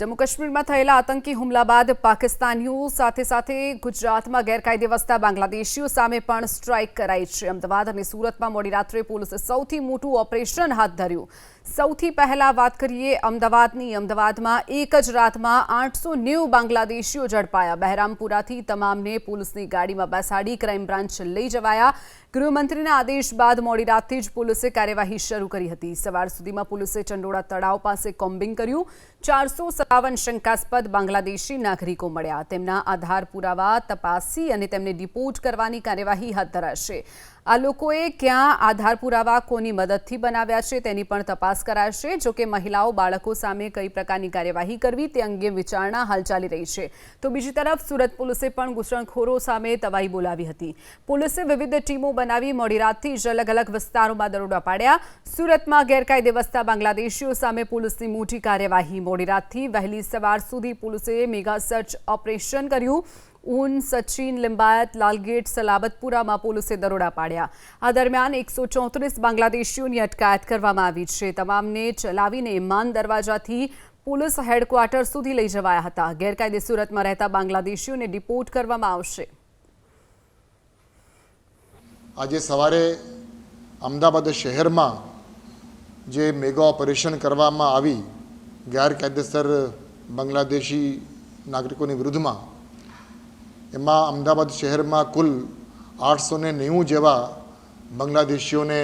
જમ્મુ કાશ્મીરમાં થયેલા આતંકી હુમલા બાદ પાકિસ્તાનીઓ સાથે સાથે ગુજરાતમાં ગેરકાયદે વસતા બાંગ્લાદેશીઓ સામે પણ સ્ટ્રાઇક કરાઈ છે. અમદાવાદ અને સુરતમાં મોડી રાત્રે પોલીસે સૌથી મોટું ઓપરેશન હાથ ધર્યું. સૌથી પહેલા વાત કરીએ અમદાવાદની. અમદાવાદમાં એક જ રાતમાં આઠસો નેવું બાંગ્લાદેશીઓ ઝડપાયા. બહેરામપુરાથી તમામને પોલીસની ગાડીમાં બેસાડી ક્રાઇમ બ્રાન્ચ લઈ જવાયા. ગૃહમંત્રીના આદેશ બાદ મોડી રાતથી જ પોલીસે કાર્યવાહી શરૂ કરી હતી. સવાર સુધીમાં પોલીસે ચંડોળા તળાવ પાસે કોમ્બિંગ કર્યું. ચારસો સત્તાવન શંકાસ્પદ બાંગ્લાદેશી નાગરિકો મળ્યા. તેમના આધાર પુરાવા તપાસી અને તેમને ડિપોર્ટ કરવાની કાર્યવાહી હાથ ધરાશે. આ લોકોએ ક્યાં આધાર પુરાવા કોની મદદથી બનાવ્યા છે તેની પણ તપાસ કરાશે. જોકે મહિલાઓ, બાળકો સામે કઈ પ્રકારની કાર્યવાહી કરવી તે અંગે વિચારણા હાલ ચાલી રહી છે. તો બીજી તરફ સુરત પોલીસે પણ ઘૂસણખોરો સામે તવાઈ બોલાવી હતી. પોલીસે વિવિધ ટીમો બનાવી મોડી રાતથી જ અલગ અલગ વિસ્તારોમાં દરોડા પાડ્યા. સુરતમાં ગેરકાયદે વસતા બાંગ્લાદેશીઓ સામે પોલીસની મોટી કાર્યવાહી. મોડી રાતથી વહેલી સવાર સુધી પોલીસે મેગા સર્ચ ઓપરેશન કર્યું. ઊન સચિન લિંબાયત, લાલગેટ, સલાબતપુરામાં પોલીસે દરોડા પાડ્યા. આ દરમિયાન એકસો ચોત્રીસ બાંગ્લાદેશીઓની અટકાયત કરવામાં આવી છે. તમામને ચલાવીને માન દરવાજાથી પોલીસ હેડક્વાર્ટર સુધી લઈ જવાયા હતા. ગેરકાયદે સુરતમાં રહેતા બાંગ્લાદેશીઓને ડિપોર્ટ કરવામાં આવશે. આજે સવારે અમદાવાદ શહેરમાં જે મેગા ઓપરેશન કરવામાં આવી ગેરકાયદેસર બાંગ્લાદેશી નાગરિકોની વિરુદ્ધમાં એમાં અમદાવાદ શહેરમાં કુલ આઠસો ને નેવું જેવા બાંગ્લાદેશીઓને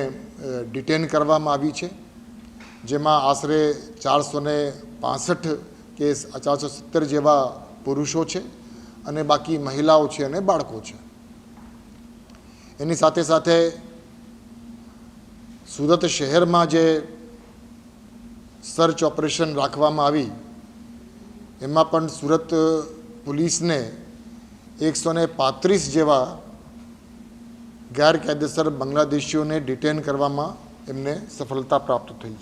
ડિટેન કરવામાં આવી છે, જેમાં આશરે ચારસો ને પાસઠ કેસ, ચારસો સિત્તેર જેવા પુરુષો છે અને બાકી મહિલાઓ છે અને બાળકો છે. એની સાથે સાથે સુરત શહેરમાં જે સર્ચ ઓપરેશન રાખવામાં આવી. એમાં પણ સુરત પોલીસને એકસો ને પાંત્રીસ જેવા ગેરકાયદેસર બાંગ્લાદેશીઓને ડિટેન કરવામાં એમને સફળતા પ્રાપ્ત થઈ.